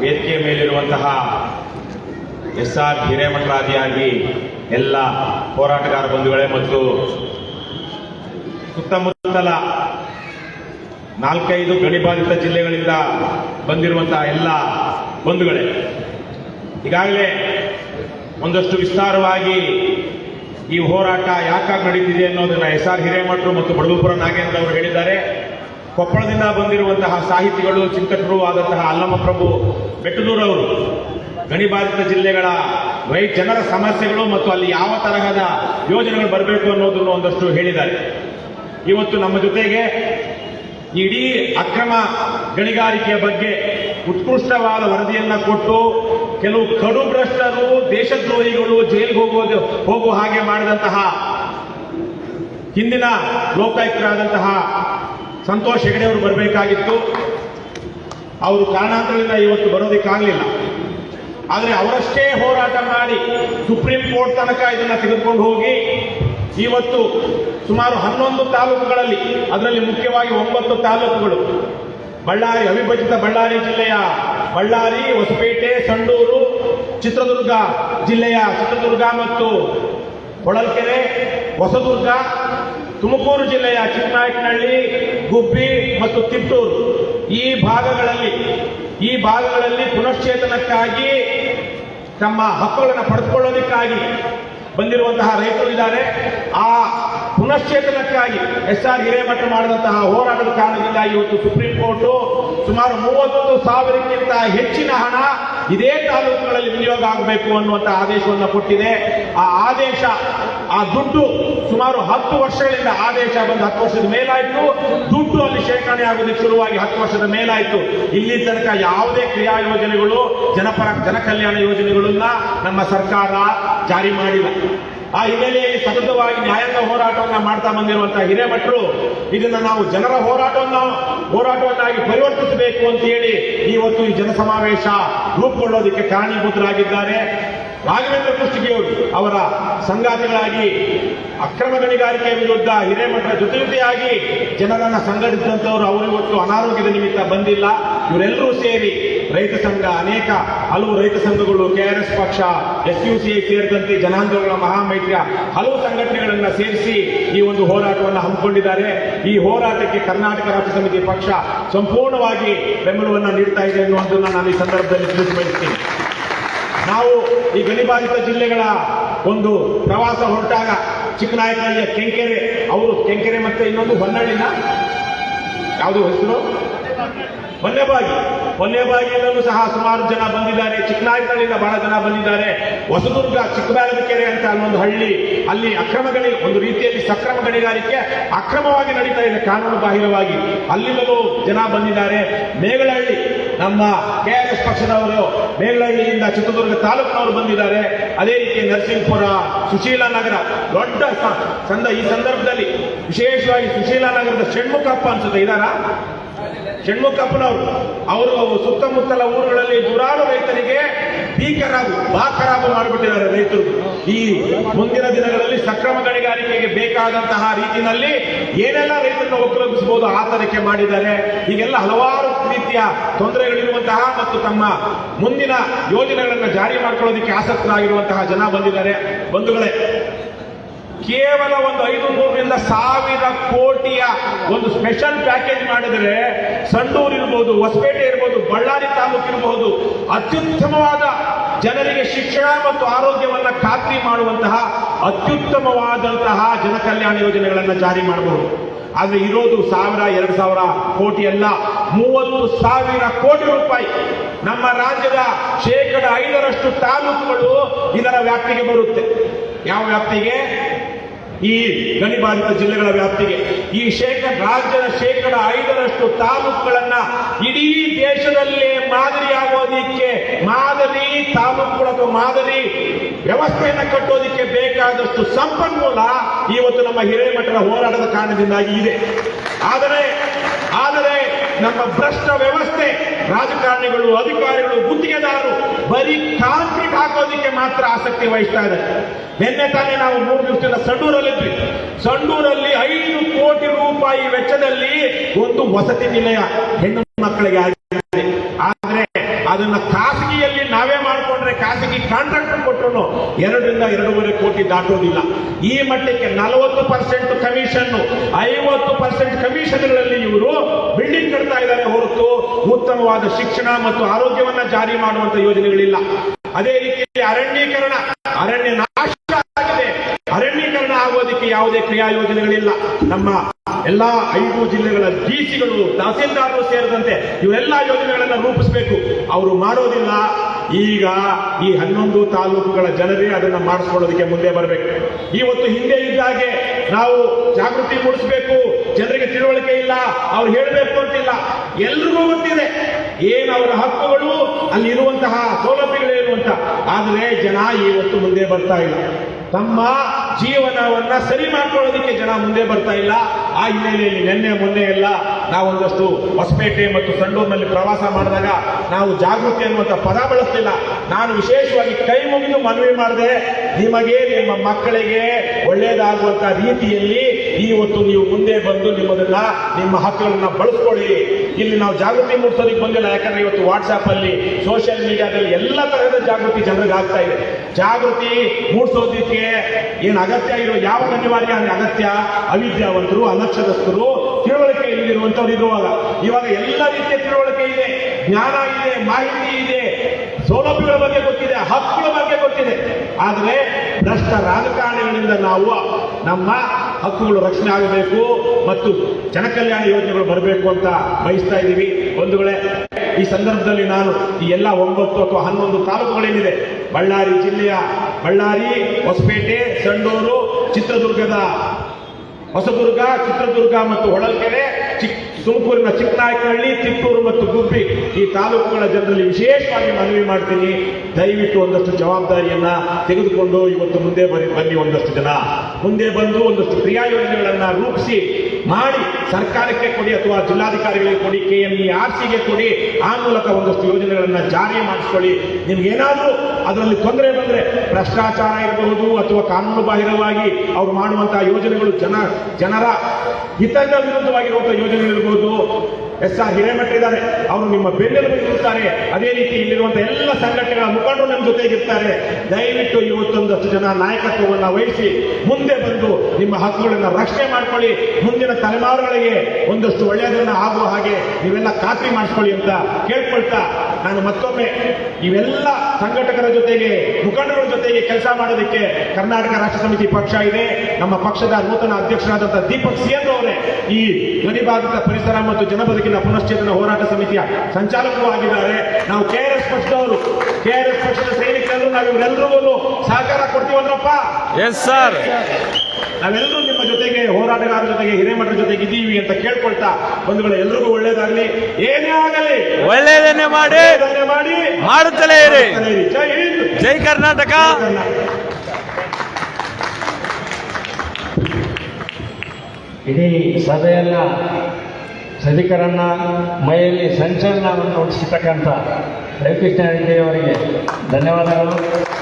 ವೇದಿಕೆಯ ಮೇಲಿರುವಂತಹ S R ಹಿರೇಮಠರಾದಿಯಾಗಿ ಎಲ್ಲ ಹೋರಾಟಗಾರ ಬಂಧುಗಳೇ ಮತ್ತು ಸುತ್ತಮುತ್ತಲ ನಾಲ್ಕೈದು ಗಣಿಬಾಧಿತ ಜಿಲ್ಲೆಗಳಿಂದ ಬಂದಿರುವಂತಹ ಎಲ್ಲ ಬಂಧುಗಳೇ, ಈಗಾಗಲೇ ಒಂದಷ್ಟು ವಿಸ್ತಾರವಾಗಿ ಈ ಹೋರಾಟ ಯಾಕಾಗಿ ನಡೀತಿದೆ ಅನ್ನೋದನ್ನ ಎಸ್ ಆರ್ ಹಿರೇಮಠರು ಮತ್ತು ಬಡಗುಪುರ ನಾಗೇಂದ್ರ ಅವರು ಹೇಳಿದ್ದಾರೆ. ಕೊಪ್ಪಳದಿಂದ ಬಂದಿರುವಂತಹ ಸಾಹಿತಿಗಳು, ಚಿಂತಕರು ಆದಂತಹ ಅಲ್ಲಮಪ್ರಭು ಬೆಟ್ಟದೂರವರು ಗಣಿಬಾಧಿತ ಜಿಲ್ಲೆಗಳ ರೈ ಜನರ ಸಮಸ್ಯೆಗಳು ಮತ್ತು ಅಲ್ಲಿ ಯಾವ ತರಹದ ಯೋಜನೆಗಳು ಬರಬೇಕು ಅನ್ನೋದನ್ನು ಒಂದಷ್ಟು ಹೇಳಿದ್ದಾರೆ. ಇವತ್ತು ನಮ್ಮ ಜೊತೆಗೆ ಇಡೀ ಅಕ್ರಮ ಗಣಿಗಾರಿಕೆಯ ಬಗ್ಗೆ ಉತ್ಕೃಷ್ಟವಾದ ವರದಿಯನ್ನು ಕೊಟ್ಟು ಕೆಲವು ಕಡು ಭ್ರಷ್ಟರು, ದೇಶದ್ರೋಹಿಗಳು ಜೈಲಿಗೆ ಹೋಗೋದು ಹೋಗುವ ಹಾಗೆ ಮಾಡಿದಂತಹ ಹಿಂದಿನ ಲೋಕಾಯುಕ್ತರಾದಂತಹ ಸಂತೋಷ್ ಹೆಗಡೆ ಅವರು ಬರಬೇಕಾಗಿತ್ತು. ಅವರು ಕಾರಣಾಂತರದಿಂದ ಇವತ್ತು ಬರೋದಕ್ಕಾಗಲಿಲ್ಲ. ಆದರೆ ಅವರಷ್ಟೇ ಹೋರಾಟ ಮಾಡಿ ಸುಪ್ರೀಂ ಕೋರ್ಟ್ ತನಕ ಇದನ್ನ ತೆಗೆದುಕೊಂಡು ಹೋಗಿ ಇವತ್ತು ಸುಮಾರು ಹನ್ನೊಂದು ತಾಲೂಕುಗಳಲ್ಲಿ, ಅದರಲ್ಲಿ ಮುಖ್ಯವಾಗಿ ಒಂಬತ್ತು ತಾಲೂಕುಗಳು, ಬಳ್ಳಾರಿ, ಅವಿಭಜಿತ ಬಳ್ಳಾರಿ ಜಿಲ್ಲೆಯ ಬಳ್ಳಾರಿ, ಹೊಸಪೇಟೆ, ಸಂಡೂರು, ಚಿತ್ರದುರ್ಗ ಜಿಲ್ಲೆಯ ಚಿತ್ರದುರ್ಗ ಮತ್ತು ಹೊಳಲ್ಕೆರೆ, ಹೊಸದುರ್ಗ, ತುಮಕೂರು ಜಿಲ್ಲೆಯ ಚಿಕ್ಕನಾಯಕನಹಳ್ಳಿ ಗುಬ್ಬಿ ಮತ್ತು ತಿಪ್ಟೂರು. ಈ ಭಾಗಗಳಲ್ಲಿ ಈ ಭಾಗಗಳಲ್ಲಿ ಪುನಶ್ಚೇತನಕ್ಕಾಗಿ ತಮ್ಮ ಹಕ್ಕುಗಳನ್ನು ಪಡೆದುಕೊಳ್ಳೋದಕ್ಕಾಗಿ ಬಂದಿರುವಂತಹ ರೈತರು ಇದ್ದಾರೆ. ಆ ಪುನಶ್ಚೇತನಕ್ಕಾಗಿ ಎಸ್ ಆರ್ ಹಿರೇಮಠ ಮಾಡಿದಂತಹ ಹೋರಾಟದ ಕಾರಣದಿಂದ ಇವತ್ತು ಸುಪ್ರೀಂ ಕೋರ್ಟ್ ಸುಮಾರು ಮೂವತ್ತೊಂದು ಸಾವಿರಕ್ಕಿಂತ ಹೆಚ್ಚಿನ ಹಣ ಇದೇ ತಾಲೂಕುಗಳಲ್ಲಿ ವಿನಿಯೋಗ ಆಗಬೇಕು ಅನ್ನುವಂಥ ಆದೇಶವನ್ನು ಕೊಟ್ಟಿದೆ. ಆ ಆದೇಶ, ಆ ದುಡ್ಡು ಸುಮಾರು ಹತ್ತು ವರ್ಷಗಳಿಂದ ಆದೇಶ ಬಂದು ಹತ್ತು ವರ್ಷದ ಮೇಲಾಯಿತು. ದುಡ್ಡು ಅಲ್ಲಿ ಶೇಖರಣೆ ಆಗೋದಕ್ಕೆ ಶುರುವಾಗಿ ಹತ್ತು ವರ್ಷದ ಮೇಲಾಯಿತು. ಇಲ್ಲಿ ತನಕ ಯಾವುದೇ ಕ್ರಿಯಾ ಯೋಜನೆಗಳು, ಜನಪರ, ಜನಕಲ್ಯಾಣ ಯೋಜನೆಗಳನ್ನ ನಮ್ಮ ಸರ್ಕಾರ ಜಾರಿ ಮಾಡಿಲ್ಲ. ಆ ಹಿನ್ನೆಲೆಯಲ್ಲಿ ಸತತವಾಗಿ ನ್ಯಾಯಾಂಗ ಹೋರಾಟವನ್ನ ಮಾಡ್ತಾ ಬಂದಿರುವಂತಹ ಹಿರೇಮಠರು ಇದನ್ನ ನಾವು ಜನರ ಹೋರಾಟವನ್ನು, ಹೋರಾಟವನ್ನಾಗಿ ಪರಿವರ್ತಿಸಬೇಕು ಅಂತ ಹೇಳಿ ಇವತ್ತು ಈ ಜನಸಮಾವೇಶ ರೂಪುಗೊಳ್ಳೋದಕ್ಕೆ ಕಾರಣೀಭೂತರಾಗಿದ್ದಾರೆ. ರಾಘವೇಂದ್ರ ಕುಷ್ಟಗಿಯವರು ಅವರ ಸಂಗಾತಿಗಳಾಗಿ, ಅಕ್ರಮ ಗಣಿಗಾರಿಕೆ ವಿರುದ್ಧ ಹಿರೇಮಠರ ಜೊತೆ ಜೊತೆಯಾಗಿ ಜನರನ್ನ ಸಂಘಟಿಸಿದಂತವರು ಅವರು ಇವತ್ತು ಅನಾರೋಗ್ಯದ ನಿಮಿತ್ತ ಬಂದಿಲ್ಲ. ಇವರೆಲ್ಲರೂ ಸೇರಿ ರೈತ ಸಂಘ, ಅನೇಕ ಹಲವು ರೈತ ಸಂಘಗಳು ಕೆಆರ್ಎಸ್ ಪಕ್ಷ, ಎಸ್ ಯು ಸಿ ಸೇರಿದಂತೆ ಜನಾಂದೋಲನ ಮಹಾಮೈತ್ರಿಯ ಹಲವು ಸಂಘಟನೆಗಳನ್ನು ಸೇರಿಸಿ ಈ ಒಂದು ಹೋರಾಟವನ್ನು ಹಮ್ಮಿಕೊಂಡಿದ್ದಾರೆ. ಈ ಹೋರಾಟಕ್ಕೆ ಕರ್ನಾಟಕ ರಾಜ್ಯ ಸಮಿತಿ ಪಕ್ಷ ಸಂಪೂರ್ಣವಾಗಿ ಬೆಂಬಲವನ್ನು ನೀಡ್ತಾ ಇದೆ ಅನ್ನುವಂಥದ್ದನ್ನ ನಾನು ಈ ಸಂದರ್ಭದಲ್ಲಿ ತಿಳಿಸಿ ಬಯಸ್ತೀನಿ ನಾವು ಈ ಗಣಿಬಾಧಿತ ಜಿಲ್ಲೆಗಳ ಒಂದು ಪ್ರವಾಸ ಹೊರಟಾಗ ಚಿಕ್ಕನಾಯಕನಹಳ್ಳಿಯ ಕೆಂಕೆರೆ, ಅವರು ಕೆಂಕೆರೆ ಮತ್ತೆ ಇನ್ನೊಂದು ಹೊನ್ನಳ್ಳಿನ? ಯಾವುದು ಹೆಸರು? ಹೊನ್ನೆಬಾಗಿ ಹೊನ್ನೆಬಾಗಿಯಲ್ಲೂ ಸಹ ಸುಮಾರು ಜನ ಬಂದಿದ್ದಾರೆ. ಚಿಕ್ಕನಾಯಕನಹಳ್ಳಿಯಿಂದ ಬಹಳ ಜನ ಬಂದಿದ್ದಾರೆ. ಹೊಸದುರ್ಗ ಚಿಕ್ಕಬಾಳದಕೆರೆ ಅಂತ ಒಂದು ಹಳ್ಳಿ. ಅಲ್ಲಿ ಅಕ್ರಮ ಒಂದು ರೀತಿಯಲ್ಲಿ ಸಕ್ರಮ ಗಣಿಗಾರಿಕೆ ಅಕ್ರಮವಾಗಿ ನಡೀತಾ ಇದೆ, ಕಾನೂನು ಬಾಹಿರವಾಗಿ. ಅಲ್ಲಿಂದಲೂ ಜನ ಬಂದಿದ್ದಾರೆ. ಮೇಗಳಹಳ್ಳಿ, ನಮ್ಮ ಕೆಆರ್ಎಸ್ ಪಕ್ಷದವರು ಮೇಗಳಹಳ್ಳಿಯಿಂದ ಚಿತ್ರದುರ್ಗ ತಾಲೂಕಿನವರು ಬಂದಿದ್ದಾರೆ. ಅದೇ ರೀತಿ ನರಸಿಂಹಪುರ, ಸುಶೀಲಾ ನಗರ, ದೊಡ್ಡ ಸಂದ, ಈ ಸಂದರ್ಭದಲ್ಲಿ ವಿಶೇಷವಾಗಿ ಸುಶೀಲಾ ನಗರದ ಷಣ್ಮುಖಪ್ಪ ಅನ್ಸುತ್ತೆ. ಇದಾರಾ? ಷಣ್ಮುಖಪ್ಪನವರು ಅವರು ಸುತ್ತಮುತ್ತಲ ಊರುಗಳಲ್ಲಿ ನೂರಾರು ರೈತರಿಗೆ ಭೀಕರಾಗು ಬಾಕರಾಗು ಮಾಡಿಬಿಟ್ಟಿದ್ದಾರೆ ರೈತರು. ಈ ಮುಂದಿನ ದಿನಗಳಲ್ಲಿ ಸಕ್ರಮ ಗಣಿಗಾರಿಕೆಗೆ ಬೇಕಾದಂತಹ ರೀತಿಯಲ್ಲಿ ಏನೆಲ್ಲ ರೈತರನ್ನು ಉಪಯೋಗಿಸಬಹುದು ಆತರಕ್ಕೆ ಮಾಡಿದ್ದಾರೆ. ಹೀಗೆಲ್ಲ ಹಲವಾರು ರೀತಿಯ ತೊಂದರೆಗಳಿರುವಂತಹ ಮತ್ತು ತಮ್ಮ ಮುಂದಿನ ಯೋಜನೆಗಳನ್ನು ಜಾರಿ ಮಾಡ್ಕೊಳ್ಳೋದಕ್ಕೆ ಆಸಕ್ತರಾಗಿರುವಂತಹ ಜನ ಬಂದಿದ್ದಾರೆ. ಬಂಧುಗಳೇ ಕೇವಲ ಒಂದು ಐದು ನೂರರಿಂದ ಸಾವಿರ ಕೋಟಿಯ ಒಂದು ಸ್ಪೆಷಲ್ ಪ್ಯಾಕೇಜ್ ಮಾಡಿದರೆ ಸಂಡೂರು ಇರ್ಬೋದು, ಹೊಸಪೇಟೆ ಇರ್ಬೋದು, ಬಳ್ಳಾರಿ ತಾಲೂಕು ಇರಬಹುದು ಅತ್ಯುತ್ತಮವಾದ ಜನರಿಗೆ ಶಿಕ್ಷಣ ಮತ್ತು ಆರೋಗ್ಯವನ್ನು ಖಾತ್ರಿ ಮಾಡುವಂತಹ ಅತ್ಯುತ್ತಮವಾದಂತಹ ಜನಕಲ್ಯಾಣ ಯೋಜನೆಗಳನ್ನು ಜಾರಿ ಮಾಡಬಹುದು. ಆದರೆ ಇರೋದು ಸಾವಿರ, ಎರಡು ಸಾವಿರ ಕೋಟಿ ಅಲ್ಲ, ಮೂವತ್ತು ಸಾವಿರ ಕೋಟಿ ರೂಪಾಯಿ. ನಮ್ಮ ರಾಜ್ಯದ ಶೇಕಡ ಐದರಷ್ಟು ತಾಲೂಕುಗಳು ಇದರ ವ್ಯಾಪ್ತಿಗೆ ಬರುತ್ತೆ. ಯಾವ ವ್ಯಾಪ್ತಿಗೆ? ಈ ಗಣಿಬಾಧಿತ ಜಿಲ್ಲೆಗಳ ವ್ಯಾಪ್ತಿಗೆ. ಈ ಶೇಕಡ ರಾಜ್ಯದ ಶೇಕಡ ಐದರಷ್ಟು ತಾಲೂಕುಗಳನ್ನ ಇಡೀ ದೇಶದಲ್ಲೇ ಮಾದರಿಯಾಗೋದಿಕ್ಕೆ ಮಾದರಿ ತಾಲೂಕುಗಳ ಅಥವಾ ಮಾದರಿ ವ್ಯವಸ್ಥೆಯನ್ನು ಕಟ್ಟೋದಿಕ್ಕೆ ಬೇಕಾದಷ್ಟು ಸಂಪನ್ಮೂಲ ಇವತ್ತು ನಮ್ಮ ಹಿರೇಮಠರ ಹೋರಾಟದ ಕಾರಣದಿಂದಾಗಿ ಇದೆ. ಆದರೆ ಆದರೆ ನಮ್ಮ ಭ್ರಷ್ಟ ವ್ಯವಸ್ಥೆ, ರಾಜಕಾರಣಿಗಳು, ಅಧಿಕಾರಿಗಳು, ಗುತ್ತಿಗೆದಾರರು ಬರೀ ಕಾಂಕ್ರೀಟ್ ಹಾಕೋದಿಕ್ಕೆ ಮಾತ್ರ ಆಸಕ್ತಿ ವಹಿಸ್ತಾ ಇದೆ. ನಿನ್ನೆ ತಾನೇ ನಾವು ಮೂರು ದಿವಸದಿಂದ ಸಂಡೂರಲ್ಲಿದ್ವಿ ಸಂಡೂರಲ್ಲಿ ಐದು ಕೋಟಿ ರೂಪಾಯಿ ವೆಚ್ಚದಲ್ಲಿ ಒಂದು ವಸತಿ ನಿಲಯ ಹೆಣ್ಣು ಮಕ್ಕಳಿಗೆ ಆಗಿದೆ. ಆದ್ರೆ ಅದನ್ನ ಖಾಸಗಿಯಲ್ಲಿ ಎರಡರಿಂದ ಎರಡೂವರೆ ಕೋಟಿ ದಾಟೋದಿಲ್ಲ. ಈ ಮಟ್ಟಕ್ಕೆ ನಲವತ್ತು ಪರ್ಸೆಂಟ್ ಕಮಿಷನ್ ಐವತ್ತು ಪರ್ಸೆಂಟ್ ಕಮಿಷನ್ಗಳಲ್ಲಿ ಇವರು ಬಿಲ್ಡಿಂಗ್ ಕಟ್ತಾ ಇದ್ದಾರೆ ಹೊರತು ಉತ್ತಮವಾದ ಶಿಕ್ಷಣ ಮತ್ತು ಆರೋಗ್ಯವನ್ನ ಜಾರಿ ಮಾಡುವಂತ ಯೋಜನೆಗಳಿಲ್ಲ. ಅದೇ ರೀತಿಯಲ್ಲಿ ಅರಣ್ಯೀಕರಣ, ಅರಣ್ಯ ನಾಶ ಆಗಿದೆ. ಅರಣ್ಯೀಕರಣ ಆಗೋದಕ್ಕೆ ಯಾವುದೇ ಕ್ರಿಯಾ ಯೋಜನೆಗಳಿಲ್ಲ. ನಮ್ಮ ಎಲ್ಲಾ ಐದು ಜಿಲ್ಲೆಗಳ ಡಿಸಿಗಳು ತಹಸೀಲ್ದಾರರು ಸೇರಿದಂತೆ ಇವೆಲ್ಲ ಯೋಜನೆಗಳನ್ನ ರೂಪಿಸಬೇಕು. ಅವರು ಮಾಡೋದಿಲ್ಲ. ಈಗ ಈ ಹನ್ನೊಂದು ತಾಲೂಕುಗಳ ಜನರೇ ಅದನ್ನ ಮಾಡಿಸ್ಕೊಳ್ಳೋದಕ್ಕೆ ಮುಂದೆ ಬರಬೇಕು. ಇವತ್ತು ಹಿಂದೆ ಇದ್ದಾಗೆ ನಾವು ಜಾಗೃತಿ ಮೂಡಿಸಬೇಕು, ಜನರಿಗೆ ತಿಳುವಳಿಕೆ ಇಲ್ಲ, ಅವ್ರು ಹೇಳಬೇಕು ಅಂತಿಲ್ಲ. ಎಲ್ರಿಗೂ ಗೊತ್ತಿದೆ, ಏನು ಅವರ ಹಕ್ಕುಗಳು, ಅಲ್ಲಿ ಇರುವಂತಹ ಸೌಲಭ್ಯಗಳೇನು ಅಂತ. ಆದರೆ ಜನ ಇವತ್ತು ಮುಂದೆ ಬರ್ತಾ ಇಲ್ಲ. ತಮ್ಮ ಜೀವನವನ್ನ ಸರಿ ಮಾಡ್ಕೊಳ್ಳೋದಕ್ಕೆ ಜನ ಮುಂದೆ ಬರ್ತಾ ಇಲ್ಲ. ಆ ಹಿನ್ನೆಲೆಯಲ್ಲಿ ನಿನ್ನೆ ಮೊನ್ನೆ ಎಲ್ಲ ನಾವೊಂದಷ್ಟು ಹೊಸಪೇಟೆ ಮತ್ತು ಸಂಡೂರಿನಲ್ಲಿ ಪ್ರವಾಸ ಮಾಡಿದಾಗ ನಾವು ಜಾಗೃತಿ ಅನ್ನುವಂಥ ಪದ ಬಳಸ್ತಿಲ್ಲ ನಾನು ವಿಶೇಷವಾಗಿ ಕೈ ಮುಗಿದು ಮನವಿ ಮಾಡಿದೆ, ನಿಮಗೆ ನಿಮ್ಮ ಮಕ್ಕಳಿಗೆ ಒಳ್ಳೆಯದಾಗುವಂಥ ರೀತಿಯಲ್ಲಿ ಇವತ್ತು ನೀವು ಮುಂದೆ ಬಂದು ನಿಮ್ಮದನ್ನ, ನಿಮ್ಮ ಹಕ್ಕುಗಳನ್ನ ಬಳಸ್ಕೊಳ್ಳಿ. ಇಲ್ಲಿ ನಾವು ಜಾಗೃತಿ ಮೂಡಿಸೋದಕ್ಕೆ ಬಂದಿಲ್ಲ, ಯಾಕಂದ್ರೆ ಇವತ್ತು ವಾಟ್ಸಾಪ್ ಅಲ್ಲಿ ಸೋಷಿಯಲ್ ಮೀಡಿಯಾದಲ್ಲಿ ಎಲ್ಲ ತರಹದ ಜಾಗೃತಿ ಜನರಿಗೆ ಆಗ್ತಾ ಇದೆ. ಜಾಗೃತಿ ಮೂಡಿಸೋದಕ್ಕೆ ಏನು ಅಗತ್ಯ ಇರೋ ಯಾವ ಅನಿವಾರ್ಯ? ಅಗತ್ಯ ಅವಿದ್ಯಾವಂತರು, ಅನಕ್ಷರಸ್ಥರು, ತಿಳುವಳಿಕೆ ಇಲ್ಲಿರುವಂತವ್ರು ಇರುವಾಗ ಇವಾಗ ಎಲ್ಲ ರೀತಿಯ ತಿಳುವಳಿಕೆ ಇದೆ. ಜ್ಞಾನ ಇದೆ, ಮಾಹಿತಿ ಇದೆ, ಸೌಲಭ್ಯಗಳ ಬಗ್ಗೆ ಗೊತ್ತಿದೆ, ಹಕ್ಕುಗಳ ಬಗ್ಗೆ ಗೊತ್ತಿದೆ. ಆದರೆ ಭ್ರಷ್ಟ ರಾಜಕಾರಣಿಗಳಿಂದ ನಾವು ನಮ್ಮ ಹಕ್ಕುಗಳು ರಕ್ಷಣೆ ಆಗಬೇಕು ಮತ್ತು ಜನಕಲ್ಯಾಣ ಯೋಜನೆಗಳು ಬರಬೇಕು ಅಂತ ಬಯಸ್ತಾ ಇದ್ದೀವಿ. ಬಂಧುಗಳೇ, ಈ ಸಂದರ್ಭದಲ್ಲಿ ನಾನು ಈ ಎಲ್ಲ ಒಂಬತ್ತು ಅಥವಾ ಹನ್ನೊಂದು ತಾಲೂಕುಗಳೇನಿದೆ, ಬಳ್ಳಾರಿ ಜಿಲ್ಲೆಯ ಬಳ್ಳಾರಿ, ಹೊಸಪೇಟೆ ಸಂಡೂರು ಚಿತ್ರದುರ್ಗದ ಹೊಸದುರ್ಗ, ಚಿತ್ರದುರ್ಗ ಮತ್ತು ಹೊಳಲ್ಕೆರೆ, ಚಿಕ್ ತುಮಕೂರಿನ ಚಿಕ್ಕನಾಯಕನಹಳ್ಳಿ, ಚಿತ್ತೂರು ಮತ್ತು ಗುಬ್ಬಿ ಈ ತಾಲೂಕುಗಳ ಜನರಲ್ಲಿ ವಿಶೇಷವಾಗಿ ಮನವಿ ಮಾಡ್ತೀನಿ. ದಯವಿಟ್ಟು ಒಂದಷ್ಟು ಜವಾಬ್ದಾರಿಯನ್ನ ತೆಗೆದುಕೊಂಡು ಇವತ್ತು ಮುಂದೆ ಬರಿ ಬನ್ನಿ ಒಂದಷ್ಟು ಜನ. ಮುಂದೆ ಬಂದು ಒಂದಷ್ಟು ಕ್ರಿಯಾ ಯೋಜನೆಗಳನ್ನ ರೂಪಿಸಿ ಮಾಡಿ ಸರ್ಕಾರಕ್ಕೆ ಕೊಡಿ ಅಥವಾ ಜಿಲ್ಲಾಧಿಕಾರಿಗಳಿಗೆ ಕೊಡಿ ಕೆ ಎಂ ಇ ಆರ್ ಸಿಗೆ ಕೊಡಿ, ಆ ಮೂಲಕ ಒಂದಷ್ಟು ಯೋಜನೆಗಳನ್ನು ಜಾರಿ ಮಾಡಿಸ್ಕೊಳ್ಳಿ. ನಿಮ್ಗೇನಾದರೂ ಅದರಲ್ಲಿ ತೊಂದರೆ ಬಂದ್ರೆ ಭ್ರಷ್ಟಾಚಾರ ಇರಬಹುದು ಅಥವಾ ಕಾನೂನು ಬಾಹಿರವಾಗಿ ಅವ್ರು ಮಾಡುವಂತಹ ಯೋಜನೆಗಳು ಜನ, ಜನರ ಹಿತದ ವಿರುದ್ಧವಾಗಿರುವಂತಹ ಯೋಜನೆಗಳಿರ್ಬೋದು ಎಸ್ ಆರ್ ಹಿರೇಮಠ ಇದ್ದಾರೆ. ಅವರು ನಿಮ್ಮ ಬೆನ್ನೆಲುಬು ಇರುತ್ತಾರೆ. ಅದೇ ರೀತಿ ಇಲ್ಲಿರುವಂತಹ ಎಲ್ಲ ಸಂಘಟನೆಗಳ ಮುಖಂಡರು ನಮ್ಮ ಜೊತೆಗಿರ್ತಾರೆ ದಯವಿಟ್ಟು ಇವತ್ತೊಂದಷ್ಟು ಜನ ನಾಯಕತ್ವವನ್ನು ವಹಿಸಿ ಮುಂದೆ ಬಂದು ನಿಮ್ಮ ಹಕ್ಕುಗಳನ್ನು ರಕ್ಷಣೆ ಮಾಡ್ಕೊಳ್ಳಿ. ಮುಂದಿನ ತಲೆಮಾರುಗಳಿಗೆ ಒಂದಷ್ಟು ಒಳ್ಳೆಯದನ್ನ ಆಗುವ ಹಾಗೆ ನೀವೆಲ್ಲ ಖಾತ್ರಿ ಮಾಡಿಸ್ಕೊಳ್ಳಿ ಅಂತ ಕೇಳ್ಕೊಳ್ತಾ ನಾನು ಮತ್ತೊಮ್ಮೆ ಇವೆಲ್ಲ ಸಂಘಟಕರ ಜೊತೆಗೆ ಮುಖಂಡರ ಜೊತೆಗೆ ಕೆಲಸ ಮಾಡೋದಕ್ಕೆ ಕರ್ನಾಟಕ ರಾಷ್ಟ್ರ ಸಮಿತಿ ಪಕ್ಷ ಇದೆ. ನಮ್ಮ ಪಕ್ಷದ ನೂತನ ಅಧ್ಯಕ್ಷರಾದಂತಹ ದೀಪಕ್ ಸಿಯನ್ ಅವರೇ ಈ ಧ್ವನಿಬಾಧಿತ ಪರಿಸರ ಮತ್ತು ಜನಬದುಕಿನ ಪುನಶ್ಚೇತನ ಹೋರಾಟ ಸಮಿತಿಯ ಸಂಚಾಲಕರು ಆಗಿದ್ದಾರೆ. ನಾವು ಎಸ್ ಪಕ್ಷದವರು ಕೆಆರ್ಎಸ್ ಪಕ್ಷದ ಸೈನಿಕರು ನಾವು ಇವರೆಲ್ಲರಿಗೂ ಸಹಕಾರ ಕೊಡ್ತೀವಂದ್ರಪ್ಪ ಎಸ್ ಸರ್ ನಾವೆಲ್ಲರೂ ನಿಮ್ಮ ಜೊತೆಗೆ ಹೋರಾಟಗಾರರ ಜೊತೆಗೆ ಹಿರೇಮಠರ ಜೊತೆಗೆ ಇದ್ದೀವಿ ಅಂತ ಕೇಳ್ಕೊಳ್ತಾ ಬಂಧುಗಳು ಎಲ್ರಿಗೂ ಒಳ್ಳೇದಾಗ್ಲಿ. ಏನೇ ಆಗಲಿ. ಒಳ್ಳೇದನ್ನೇ ಮಾಡಿ. ಮಾಡಿ. ಮಾಡುತ್ತಲೇ ಇರಿ. ಜೈ ಹಿಂದ್. ಜೈ ಕರ್ನಾಟಕ. ಇಡೀ ಸಭೆಯನ್ನ ಸಭಿಕರನ್ನ ಮೈಯಲ್ಲಿ ಸಂಚಲನವನ್ನು ಹುಟ್ಟಿಸತಕ್ಕಂಥ ರವಿಕೃಷ್ಣ ರೆಡ್ಡಿ ಅವರಿಗೆ ಧನ್ಯವಾದಗಳು.